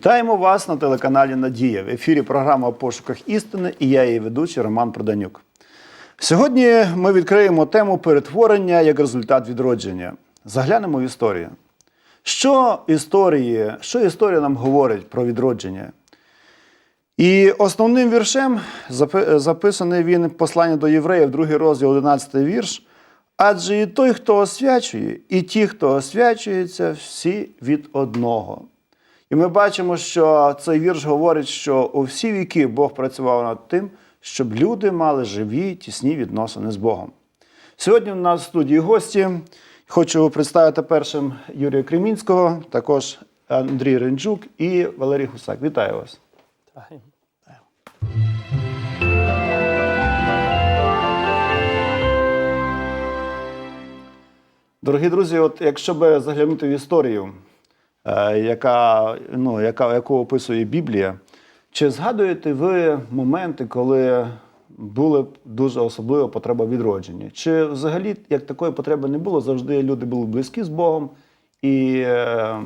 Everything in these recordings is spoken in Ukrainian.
Вітаємо вас на телеканалі Надія. В ефірі програма «У пошуках істини і я її ведучий Роман Проданюк. Сьогодні ми відкриємо тему перетворення як результат відродження. Заглянемо в історію. Що історії, що історія нам говорить про відродження? І основним віршем запи- записаний він послання до євреїв, другий розділ, 11 вірш. Адже і той, хто освячує, і ті, хто освячується, всі від одного. І ми бачимо, що цей вірш говорить, що у всі віки Бог працював над тим, щоб люди мали живі, тісні відносини з Богом. Сьогодні у нас в студії гості. Хочу представити першим Юрія Кремінського, також Андрій Ренджук і Валерій Гусак. Вітаю вас. Дорогі друзі, от якщо би заглянути в історію, яка, ну, яка, яку описує Біблія, чи згадуєте ви моменти, коли була дуже особлива потреба відродження? Чи взагалі як такої потреби не було? Завжди люди були близькі з Богом і е,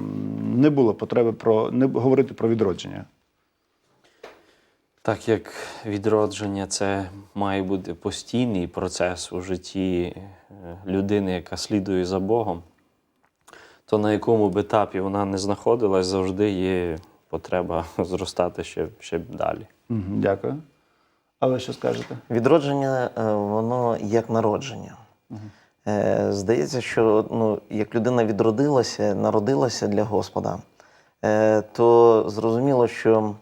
не було потреби про не говорити про відродження? Так як відродження це має бути постійний процес у житті е, людини, яка слідує за Богом, то на якому б етапі вона не знаходилась, завжди є потреба зростати ще, ще далі. Дякую. А ви що скажете? Відродження, е, воно як народження. Е, Здається, що ну, як людина відродилася, народилася для Господа, е, то зрозуміло, що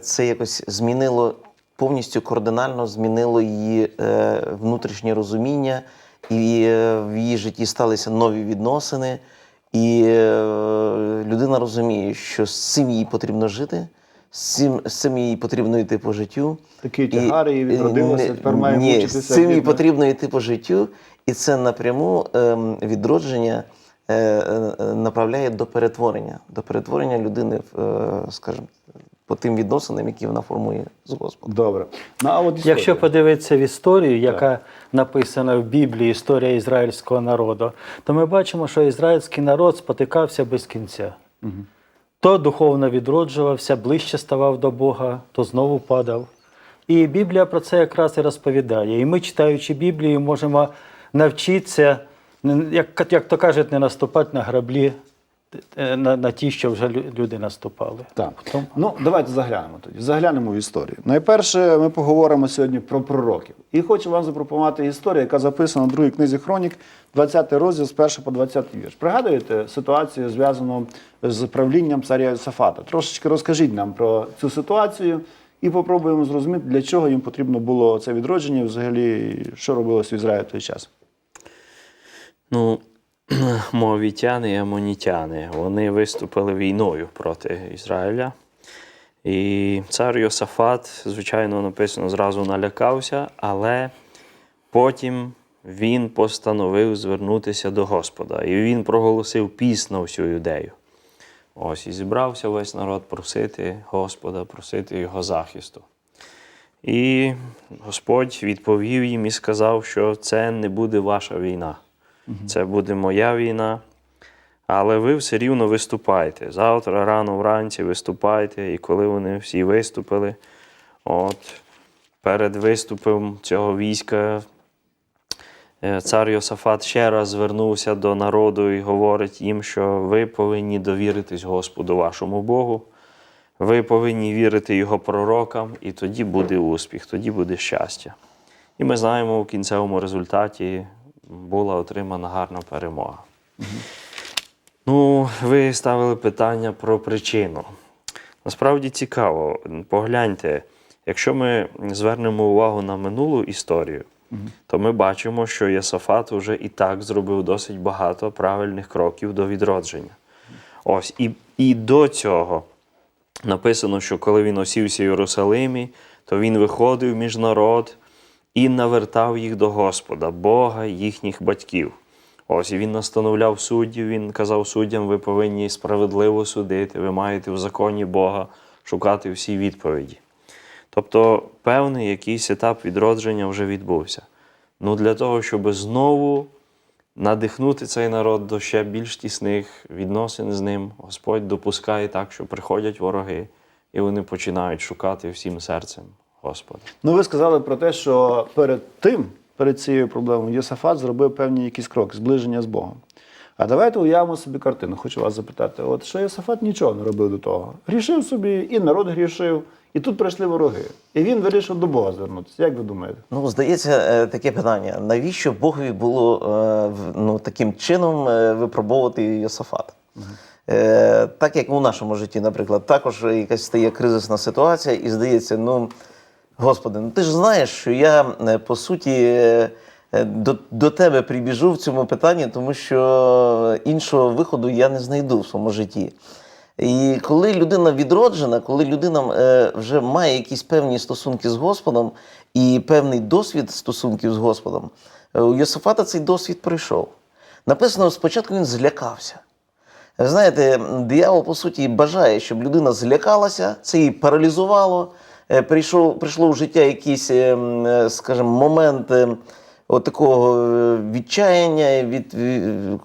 це якось змінило повністю кардинально змінило її е, внутрішнє розуміння, і е, в її житті сталися нові відносини. І е, людина розуміє, що з цим їй потрібно жити, з цим, з цим їй потрібно йти по життю. Такий тягар, і відродилося, тепер має ні, мучитися з цим їй потрібно йти по життю, і це напряму ем, відродження е, е, направляє до перетворення, до перетворення людини, в, скажімо, по тим відносинам, які вона формує з Господом. Добре. Ну, а от історія. Якщо подивитися в історію, яка написана в Біблії, історія ізраїльського народу, то ми бачимо, що ізраїльський народ спотикався без кінця. То духовно відроджувався, ближче ставав до Бога, то знову падав. І Біблія про це якраз і розповідає. І ми, читаючи Біблію, можемо навчитися, як, як то кажуть, не наступати на граблі на, на ті, що вже люди наступали. Так. Тому- Ну, давайте заглянемо тоді. Заглянемо в історію. Найперше, ми поговоримо сьогодні про пророків. І хочу вам запропонувати історію, яка записана в другій книзі Хронік, 20 розділ з 1 по 20 вірш. Пригадуєте ситуацію, зв'язану з правлінням царя Йосафата? Трошечки розкажіть нам про цю ситуацію і попробуємо зрозуміти, для чого їм потрібно було це відродження, і взагалі, що робилось в Ізраїлі в той час. Ну, моавітяни і амонітяни вони виступили війною проти Ізраїля. І цар Йосафат, звичайно, написано, зразу налякався, але потім він постановив звернутися до Господа. І він проголосив піс на всю юдею. Ось і зібрався весь народ просити Господа, просити його захисту. І Господь відповів їм і сказав, що це не буде ваша війна, це буде моя війна. Але ви все рівно виступайте. Завтра рано вранці виступайте. І коли вони всі виступили, от перед виступом цього війська е, цар Йосафат ще раз звернувся до народу і говорить їм, що ви повинні довіритись Господу вашому Богу. Ви повинні вірити його пророкам, і тоді буде успіх, тоді буде щастя. І ми знаємо, у кінцевому результаті була отримана гарна перемога. Ну, ви ставили питання про причину. Насправді цікаво. Погляньте, якщо ми звернемо увагу на минулу історію, то ми бачимо, що Єсафат вже і так зробив досить багато правильних кроків до відродження. Ось, і, і до цього написано, що коли він осівся в Єрусалимі, то він виходив між народ і навертав їх до Господа, Бога їхніх батьків. Ось і він настановляв суддів, він казав суддям, ви повинні справедливо судити, ви маєте в законі Бога шукати всі відповіді. Тобто певний якийсь етап відродження вже відбувся. Ну для того, щоб знову надихнути цей народ до ще більш тісних відносин з ним. Господь допускає так, що приходять вороги, і вони починають шукати всім серцем Господа. Ну, ви сказали про те, що перед тим, перед цією проблемою, Єсафат зробив певні якісь кроки, зближення з Богом. А давайте уявимо собі картину. Хочу вас запитати: от що Єсафат нічого не робив до того. Грішив собі, і народ грішив, і тут прийшли вороги. І він вирішив до Бога звернутися. Як ви думаєте? Ну, здається, е, таке питання: навіщо Богові було е, ну, таким чином е, випробовувати Йосафата? Е, Так як у нашому житті, наприклад, також якась стає кризисна ситуація, і здається, ну, Господи, ну ти ж знаєш, що я е, по суті е, е, до, до тебе прибіжу в цьому питанні, тому що іншого виходу я не знайду в своєму житті. І коли людина відроджена, коли людина вже має якісь певні стосунки з Господом і певний досвід стосунків з Господом, у Йосифата цей досвід пройшов. Написано, спочатку він злякався. Ви знаєте, диявол, по суті, бажає, щоб людина злякалася, це її паралізувало. Е, Прийшов, прийшло в життя якийсь, е, е, скажімо, момент от такого відчаяння, від,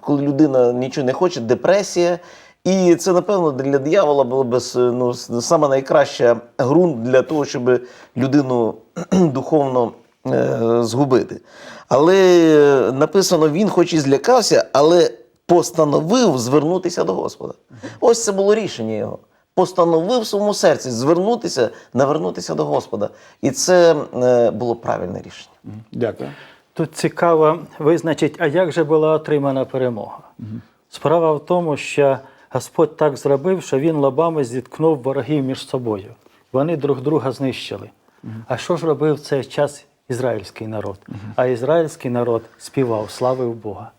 коли людина нічого не хоче, депресія. І це, напевно, для диявола було б ну, саме найкраща ґрунт для того, щоб людину духовно е, згубити. Але написано, він хоч і злякався, але постановив звернутися до Господа. Ось це було рішення його. Постановив в своєму серці звернутися, навернутися до Господа. І це е, було правильне рішення. Дякую. Тут цікаво визначить, а як же була отримана перемога. Справа в тому, що Господь так зробив, що він лобами зіткнув ворогів між собою. Вони друг друга знищили. А що ж робив в цей час ізраїльський народ? А ізраїльський народ співав, славив Бога.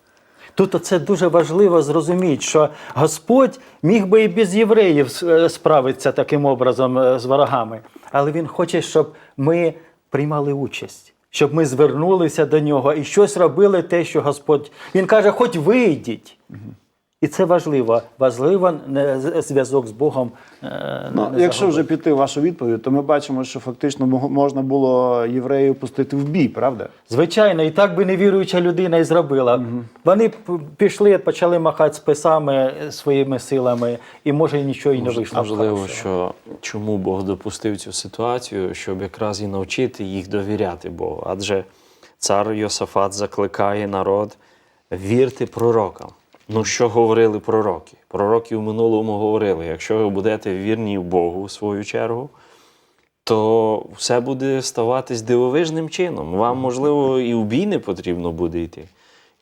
Тут це дуже важливо зрозуміти, що Господь міг би і без євреїв е, справитися таким образом е, з ворогами, але Він хоче, щоб ми приймали участь, щоб ми звернулися до нього і щось робили те, що Господь. Він каже, хоч вийдіть. І це важливо. Важливо не зв'язок з Богом. е, Ну, не якщо вже піти в вашу відповідь, то ми бачимо, що фактично можна було євреїв пустити в бій, правда? Звичайно, і так би невіруюча людина і зробила. Вони пішли, почали махати списами своїми силами, і може нічого і не вийшло. Можливо, що чому Бог допустив цю ситуацію, щоб якраз і навчити їх довіряти Богу. Адже цар Йосафат закликає народ вірте пророкам. Ну, що говорили пророки? Пророки в минулому говорили: якщо ви будете вірні в Богу, в свою чергу, то все буде ставатись дивовижним чином. Вам, можливо, і в бій не потрібно буде йти.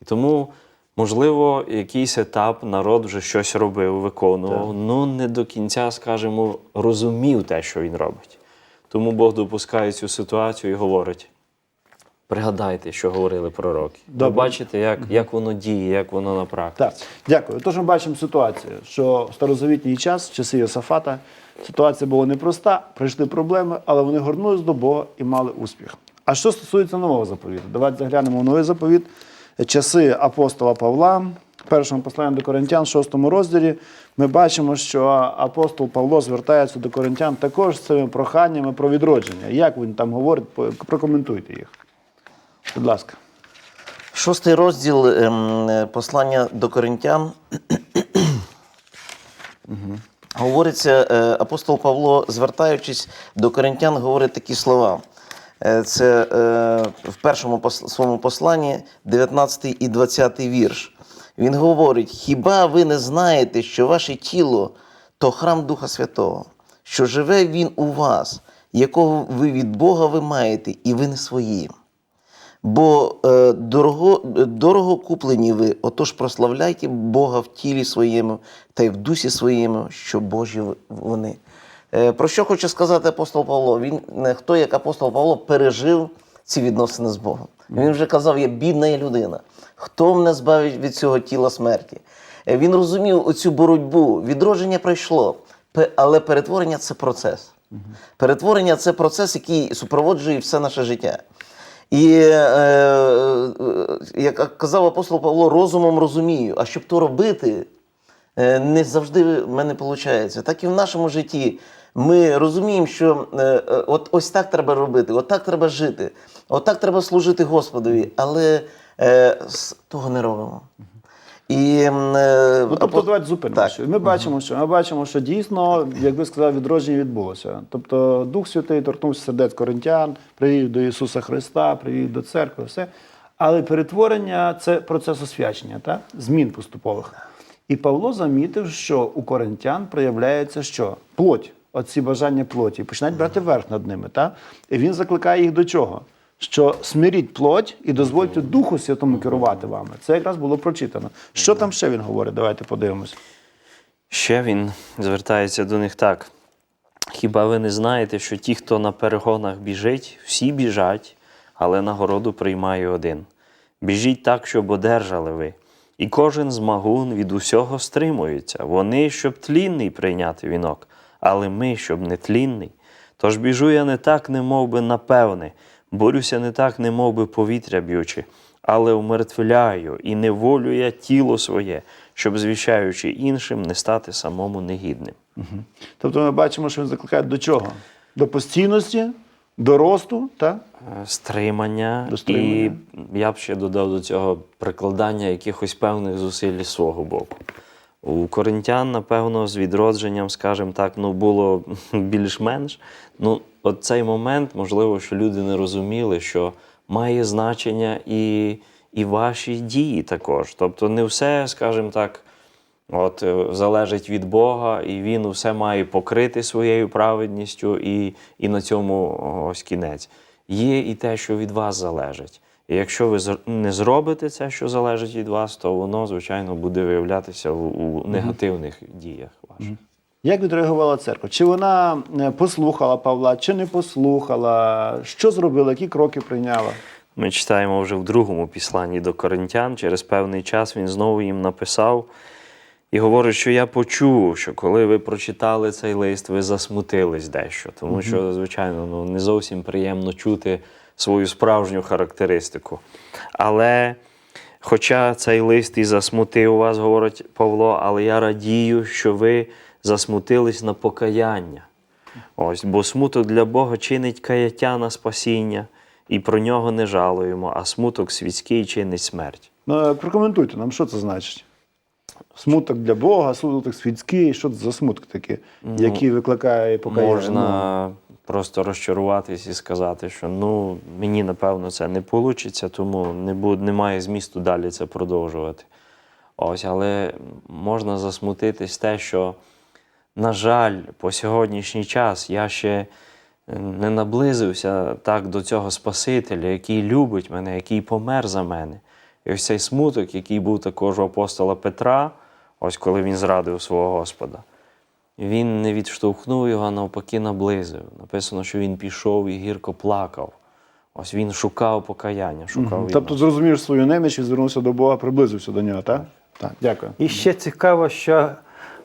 І тому, можливо, якийсь етап народ вже щось робив, виконував, ну не до кінця, скажімо, розумів те, що він робить. Тому Бог допускає цю ситуацію і говорить: пригадайте, що говорили пророки. Добре. бачите, як, як воно діє, як воно на практиці. Так, дякую. Тож ми бачимо ситуацію, що в старозавітній час, в часи Йосафата, ситуація була непроста, прийшли проблеми, але вони горнулись до Бога і мали успіх. А що стосується нового заповіту? Давайте заглянемо в новий заповіт. Часи апостола Павла, в першому посланні до Коринтян, шостому розділі, ми бачимо, що апостол Павло звертається до Коринтян також з цими проханнями про відродження. Як він там говорить, прокоментуйте їх. Будь ласка. Шостий розділ ем, е, послання до коринтян. Говориться, е, апостол Павло, звертаючись до коринтян, говорить такі слова. Е, Це е, в першому пос- своєму посланні, 19 і 20 вірш. Він говорить: хіба ви не знаєте, що ваше тіло то храм Духа Святого, що живе він у вас, якого ви від Бога ви маєте, і ви не свої. Бо е, дорого, е, дорого куплені ви, отож прославляйте Бога в тілі своєму та й в дусі своєму, що Божі вони. Е, про що хоче сказати апостол Павло? Він не хто, як апостол Павло, пережив ці відносини з Богом. Він вже казав, я бідна людина. Хто мене збавить від цього тіла смерті? Е, Він розумів оцю боротьбу. Відродження пройшло, але перетворення це процес. Перетворення це процес, який супроводжує все наше життя. І е, е, як казав апостол Павло, розумом розумію, а щоб то робити, Е, Не завжди в мене виходить. Так і в нашому житті. Ми розуміємо, що е, е, от ось так треба робити, от так треба жити, от так треба служити Господові, але е, того не робимо. І, е, Ну, тобто, давайте зупинимося. Ми бачимо, що ми бачимо, що дійсно, як ви сказали, відродження відбулося. Тобто Дух Святий торкнувся сердець коринтян, привів до Ісуса Христа, привів до церкви, все. Але перетворення це процес освячення, так? змін поступових. І Павло замітив, що у коринтян проявляється що? Плоть, оці бажання плоті, починають брати верх над ними. Так? І він закликає їх до чого? Що смиріть плоть і дозвольте Духу Святому керувати вами. Це якраз було прочитано. Що там ще він говорить? Давайте подивимось. Ще він звертається до них так. Хіба ви не знаєте, що ті, хто на перегонах біжить, всі біжать, але нагороду приймає один. Біжіть так, щоб одержали ви. І кожен змагун від усього стримується. Вони, щоб тлінний прийняти вінок, але ми, щоб не тлінний. Тож біжу я не так, не мов би напевне, борюся не так, не мов би повітря б'ючи, але умертвляю і неволю я тіло своє, щоб, звіщаючи іншим, не стати самому негідним. Тобто ми бачимо, що він закликає до чого? До постійності, до росту, так? Е, Стримання, До стримання. і я б ще додав до цього прикладання якихось певних зусиль з свого боку. У коринтян, напевно, з відродженням, скажімо так, ну було більш-менш. Ну, от цей момент, можливо, що люди не розуміли, що має значення і, і ваші дії також. Тобто, не все, скажімо так, От е, залежить від Бога, і він усе має покрити своєю праведністю, і, і на цьому ось кінець. Є і те, що від вас залежить. І якщо ви не зробите це, що залежить від вас, то воно, звичайно, буде виявлятися у, у негативних діях ваших. Як відреагувала церква? Чи вона е, послухала Павла, чи не послухала? Що зробила, які кроки прийняла? Ми читаємо вже в другому післанні до коринтян. Через певний час він знову їм написав і говорить, що я почув, що коли ви прочитали цей лист, ви засмутились дещо. Тому що, звичайно, ну, не зовсім приємно чути свою справжню характеристику. Але, хоча цей лист і засмутив вас, говорить Павло, але я радію, що ви засмутились на покаяння. Ось, бо смуток для Бога чинить каяття на спасіння, і про нього не жалуємо, а смуток світський чинить смерть. Ну, е, прокоментуйте нам, що це значить. Смуток для Бога, смуток світський, що це за смуток такий, який викликає покаяння? Можна просто розчаруватись і сказати, що ну, мені напевно це не вийде, тому не буде, немає змісту далі це продовжувати. Ось, але можна засмутитись те, що, на жаль, по сьогоднішній час я ще е, не наблизився так до цього Спасителя, який любить мене, який помер за мене. І ось цей смуток, який був також у апостола Петра, ось коли він зрадив свого Господа. Він не відштовхнув його, а навпаки, наблизив. Написано, що він пішов і гірко плакав. Ось він шукав покаяння, шукав Угу. Тобто зрозумів свою неміч і звернувся до Бога, приблизився до нього, так? Так, дякую. І ще цікаво, що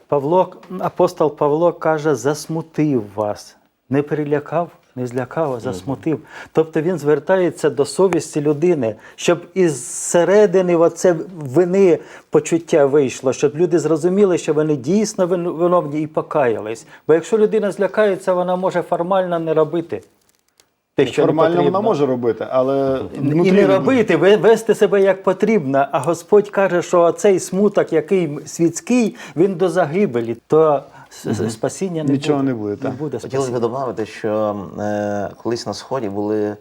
Павло, апостол Павло каже, засмутив вас. Не перелякав, не злякав, а засмутив. Тобто він звертається до совісті людини, щоб із середини оце вини почуття вийшло, щоб люди зрозуміли, що вони дійсно вин- виновні і покаялись. Бо якщо людина злякається, вона може формально не робити. Те, що не Формально вона може робити, але І не робити, вести себе як потрібно. А Господь каже, що цей смуток, який світський, він до загибелі, то спасіння не Нічого буде. не буде, так. буде Хотілося б додати, що е, колись на Сході були,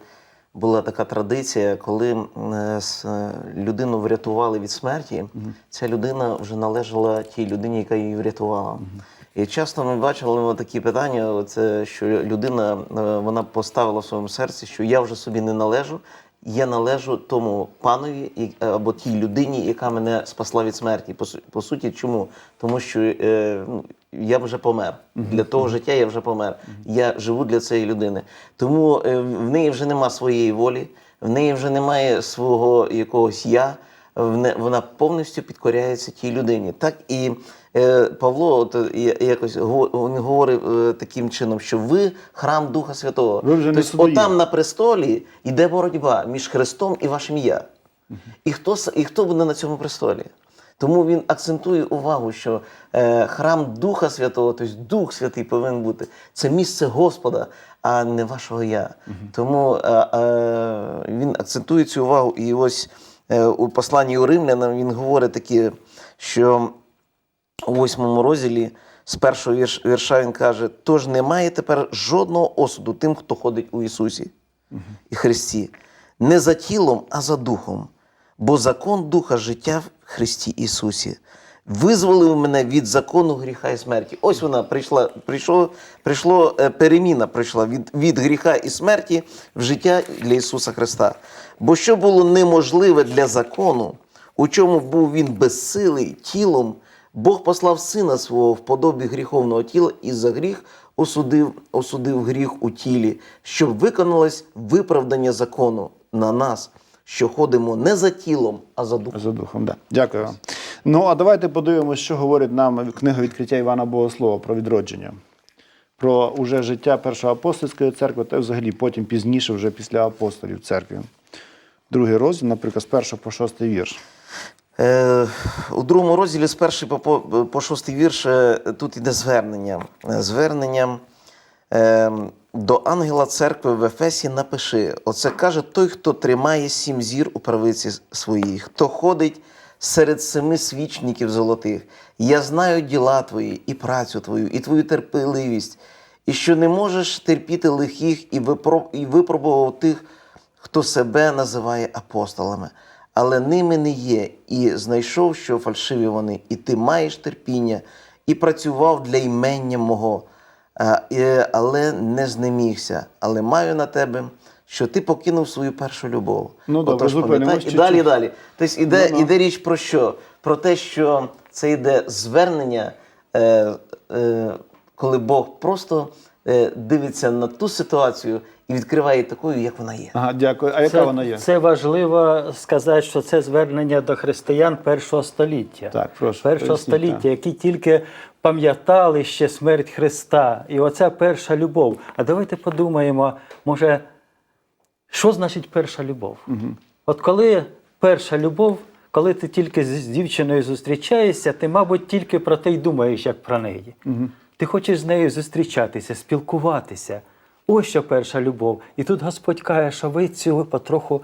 була така традиція, коли е, с- е, людину врятували від смерті, ця людина вже належала тій людині, яка її врятувала. І часто ми бачили такі питання: це, що людина е, вона поставила в своєму серці, що я вже собі не належу. Я належу тому панові і- або тій людині, яка мене спасла від смерті. По, по суті, чому? Тому що е, ну, я вже помер. Для того життя я вже помер. Я живу для цієї людини. Тому е, в неї вже нема своєї волі, в неї вже немає свого якогось я. Вона повністю підкоряється тій людині. Так і е, Павло, от, е, якось говорив е, таким чином, що ви храм Духа Святого. Ви вже не тобто, отам на престолі йде боротьба між Христом і вашим я. І хто, і хто буде на цьому престолі? Тому він акцентує увагу, що е, храм Духа Святого, тобто Дух Святий повинен бути. Це місце Господа, а не вашого я. Тому е, е, він акцентує цю увагу. І ось у посланні у римлянам він говорить таке, що у восьмому розділі з першого вірша він каже: тож немає тепер жодного осуду тим, хто ходить у Ісусі і Христі, не за тілом, а за духом. Бо закон Духа життя в Христі Ісусі визволив мене від закону гріха і смерті. Ось вона прийшла, прийшло, прийшло е, переміна прийшла від, від гріха і смерті в життя для Ісуса Христа. Бо що було неможливе для закону, у чому був він безсилий тілом, Бог послав сина свого в подобі гріховного тіла і за гріх осудив, осудив гріх у тілі, щоб виконалось виправдання закону на нас, що ходимо не за тілом, а за духом. За духом, да. Дякую вам. Ну, а давайте подивимося, що говорить нам книга відкриття Івана Богослова про відродження, про уже життя Першої апостольської церкви, та взагалі потім пізніше, вже після апостолів церкви. Другий розділ, наприклад, з першого по шостий вірш. Е, у другому розділі з перший по, по, по шостий вірш е, тут іде звернення. Звернення е, до ангела церкви в Ефесі напиши: Оце каже той, хто тримає сім зір у правиці своїй, хто ходить серед семи свічників золотих. Я знаю діла твої, і працю твою, і твою терпеливість, і що не можеш терпіти лихих і, випробував тих, хто себе називає апостолами, але ними не є, і знайшов, що фальшиві вони, і ти маєш терпіння, і працював для імення мого, але не знемігся. Але маю на тебе, що ти покинув свою першу любов. Ну, добре, Отож, пам'ятай- і далі, і далі. Тобто іде, Ну-ну. іде річ про що? Про те, що це йде звернення, е, е, коли Бог просто е, дивиться на ту ситуацію і відкриває такою, як вона є. Ага, дякую. А яка Це, вона є? це важливо сказати, що це звернення до християн першого століття. Так, прошу, першого поясніть, століття, так. які тільки пам'ятали ще смерть Христа. І оця перша любов. А давайте подумаємо, може, що значить перша любов? От коли перша любов, коли ти тільки з з дівчиною зустрічаєшся, ти, мабуть, тільки про те й думаєш, як про неї. Ти хочеш з нею зустрічатися, спілкуватися. Ось що перша любов. І тут Господь каже, що ви цю потроху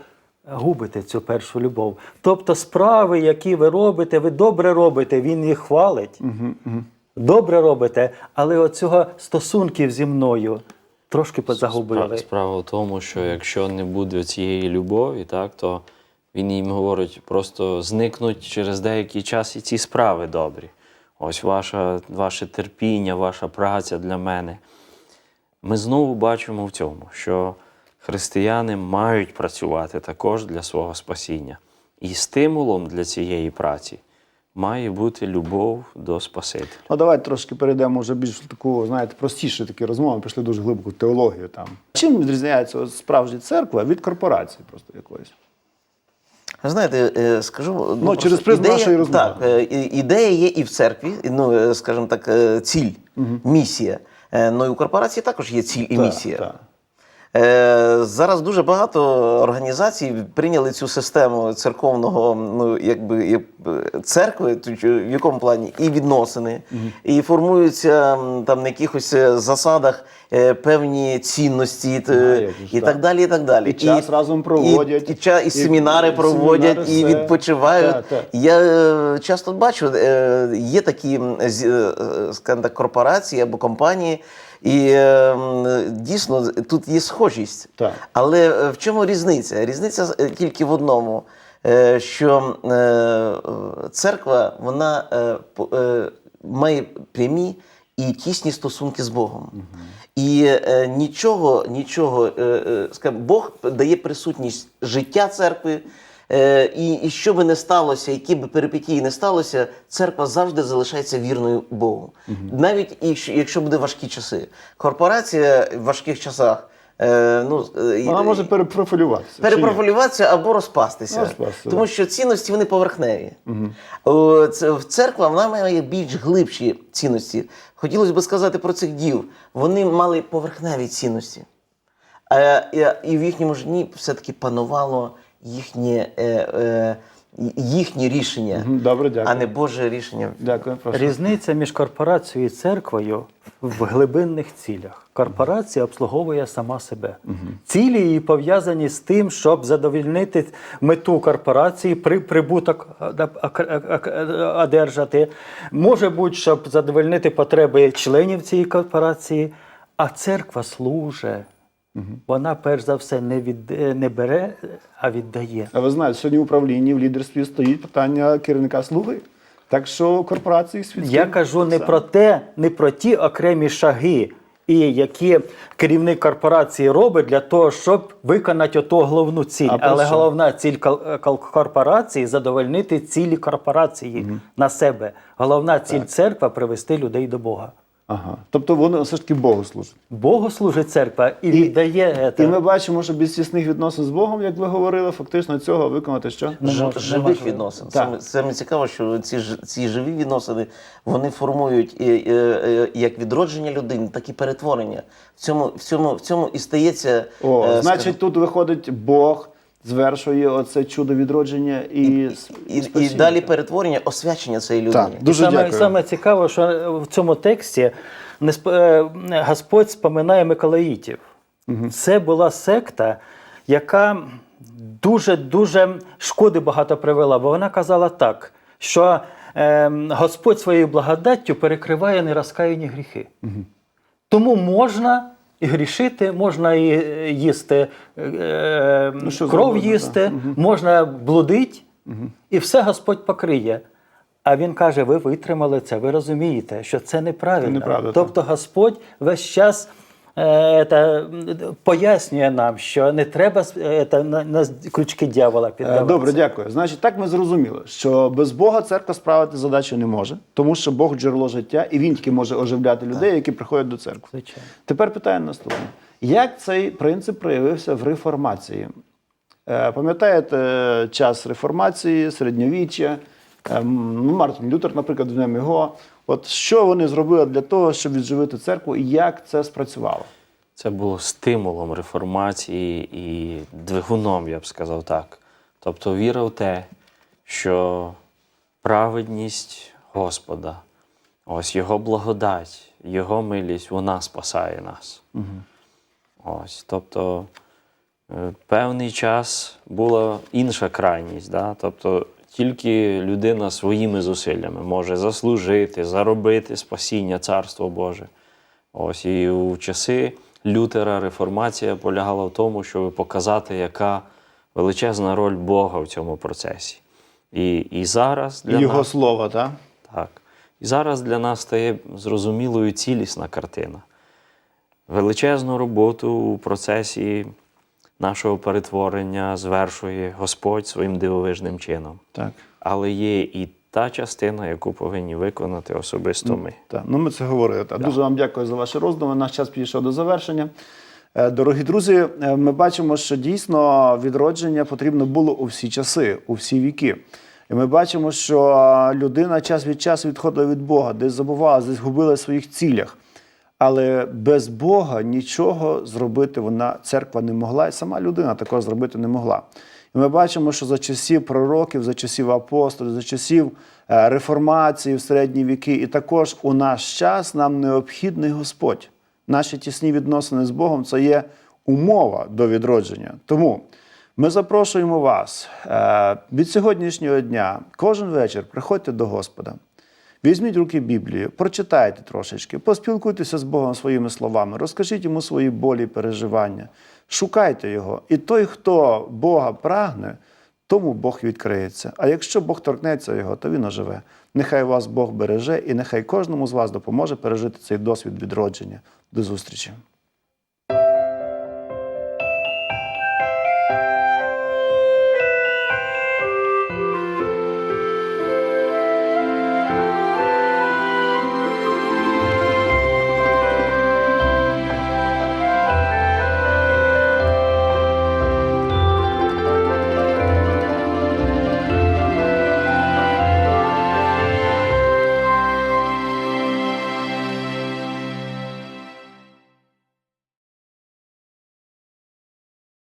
губите цю першу любов. Тобто справи, які ви робите, ви добре робите, Він їх хвалить. Добре робите, але оцього стосунків зі мною трошки позагубили. Спра- Справа в тому, що якщо не буде цієї любові, так, то він їм говорить, просто зникнуть через деякий час і ці справи добрі. Ось ваша, ваше терпіння, ваша праця для мене. Ми знову бачимо в цьому, що християни мають працювати також для свого спасіння. І стимулом для цієї праці має бути любов до Спасителя. Ну, давайте трошки перейдемо вже більш в таку, знаєте, простіше такі розмови, ми пішли дуже глибоку теологію там. Чим відрізняється справжня церква від корпорації просто якоїсь? Знаєте, е, скажу Ну, через призму нашої розмови. Так, е, ідея є і в церкві, ну, е, скажімо так, ціль, ціль, місія. Ну і у корпорації також є ціль і Так, місія. так. Е, Зараз дуже багато організацій прийняли цю систему церковного, ну якби церкви, в якому плані і відносини, і формуються там на якихось е, засадах е, певні цінності т- А, і так. далі. І так далі. І час разом проводять, і, і, і і- семінари і проводять, семінари, і відпочивають. Так, так. Я часто бачу, є такі скажімо так, корпорації або компанії, і е, дійсно тут є схожість. Так. Але е, в чому різниця? Різниця е, тільки в одному, е, що церква вона має прямі і тісні стосунки з Богом. І е, нічого, нічого, е, е, скажімо, Бог дає присутність життя церкви. Е, і, і що би не сталося, які б перипетії не сталося, церква завжди залишається вірною Богу. Навіть якщо, якщо буде важкі часи. Корпорація в важких часах. Е, ну, е, Вона може перепрофілюватися. перепрофілюватися або розпастися. Ну, розпастися, Тому що цінності вони поверхневі. В церква вона має більш глибші цінності. Хотілося б сказати про цих дів. Вони мали поверхневі цінності. Е, і- і в їхньому житті все-таки панувало їхнє е, е, їхні рішення, Добре, а не Боже рішення. Дякую, прошу. Різниця між корпорацією і церквою в глибинних цілях. Корпорація обслуговує сама себе. Цілі її пов'язані з тим, щоб задовольнити мету корпорації, при прибуток е, ак- одержати. Може бути, щоб задовольнити потреби членів цієї корпорації, а церква служить. Вона перш за все не, від, не бере, а віддає. А ви знаєте, сьогодні в управлінні в лідерстві стоїть питання керівника слуги. Так що корпорації світські. Я кажу не про те, не про ті окремі шаги, і які керівник корпорації робить для того, щоб виконати оту головну ціль. А Але що? головна ціль корпорації задовольнити цілі корпорації на себе. Головна ціль церква привести людей до Бога. Ага. Тобто вони все ж таки Богу служать. Богу служить церква і, віддає І це. ми бачимо, що без тісних відносин з Богом, як ви говорили, фактично цього виконати що? Ж- живих відносин. Так. Саме, саме цікаво, що ці, ж- ці живі відносини вони формують е, е, е, як відродження людини, так і перетворення. В цьому, в цьому, в цьому і стається. О, е, значить, скажімо, тут виходить Бог, звершує оце чудо відродження і, і, і, спасіння. далі перетворення, освячення цієї людини. Так, дуже саме, дякую. саме цікаво, що в цьому тексті не сп- е, Господь споминає Миколаїтів. Це була секта, яка дуже дуже шкоди багато привела, бо вона казала так, що е, Господь своєю благодаттю перекриває нерозкаяні гріхи. Тому можна і грішити, можна і е, їсти е, Ну, кров зробити, їсти, можна блудити, і все Господь покриє. А він каже: ви витримали це, ви розумієте, що це неправильно. Це неправда, тобто Господь весь час та, пояснює нам, що не треба е, та, на, на крючки дьявола Е, піддаватися. Добре, дякую. Значить, так ми зрозуміли, що без Бога церква справити задачу не може, тому що Бог джерело життя, і він тільки може оживляти людей, які приходять до церкви. Звичайно. Тепер питання наступне: як цей принцип проявився в реформації? Е, Пам'ятаєте е, час реформації, середньовіччя, е, м, ну, Мартин Лютер, наприклад, в ньому його. От що вони зробили для того, щоб відживити церкву, і як це спрацювало? Це було стимулом реформації і двигуном, я б сказав так. Тобто віра в те, що праведність Господа, ось Його благодать, Його милість, вона спасає нас. Ось, тобто е, певний час була інша крайність. Да? Тобто тільки людина своїми зусиллями може заслужити, заробити спасіння Царство Боже. Ось і у часи Лютера реформація полягала в тому, щоб показати, яка величезна роль Бога в цьому процесі. І, і зараз для Його нас, слово, так? так, і зараз для нас стає зрозумілою цілісна картина. Величезну роботу у процесі нашого перетворення звершує Господь своїм дивовижним чином. Так. Але є і та частина, яку повинні виконати особисто ми. Так, ну ми це говорили. Так. Дуже вам дякую за ваші роздуми. Наш час підійшов до завершення. Е, Дорогі друзі, е, ми бачимо, що дійсно відродження потрібно було у всі часи, у всі віки. І ми бачимо, що людина час від часу відходила від Бога, десь забувала, десь губила в своїх цілях. Але без Бога нічого зробити вона церква не могла, і сама людина також зробити не могла. І ми бачимо, що за часів пророків, за часів апостолів, за часів е, реформації в середні віки, і також у наш час нам необхідний Господь. Наші тісні відносини з Богом це є умова до відродження. Тому ми запрошуємо вас е, від сьогоднішнього дня, кожен вечір приходьте до Господа. Візьміть руки Біблію, прочитайте трошечки, поспілкуйтеся з Богом своїми словами, розкажіть йому свої болі і переживання, шукайте його. І той, хто Бога прагне, тому Бог відкриється. А якщо Бог торкнеться його, то він оживе. Нехай вас Бог береже, і нехай кожному з вас допоможе пережити цей досвід відродження. До зустрічі!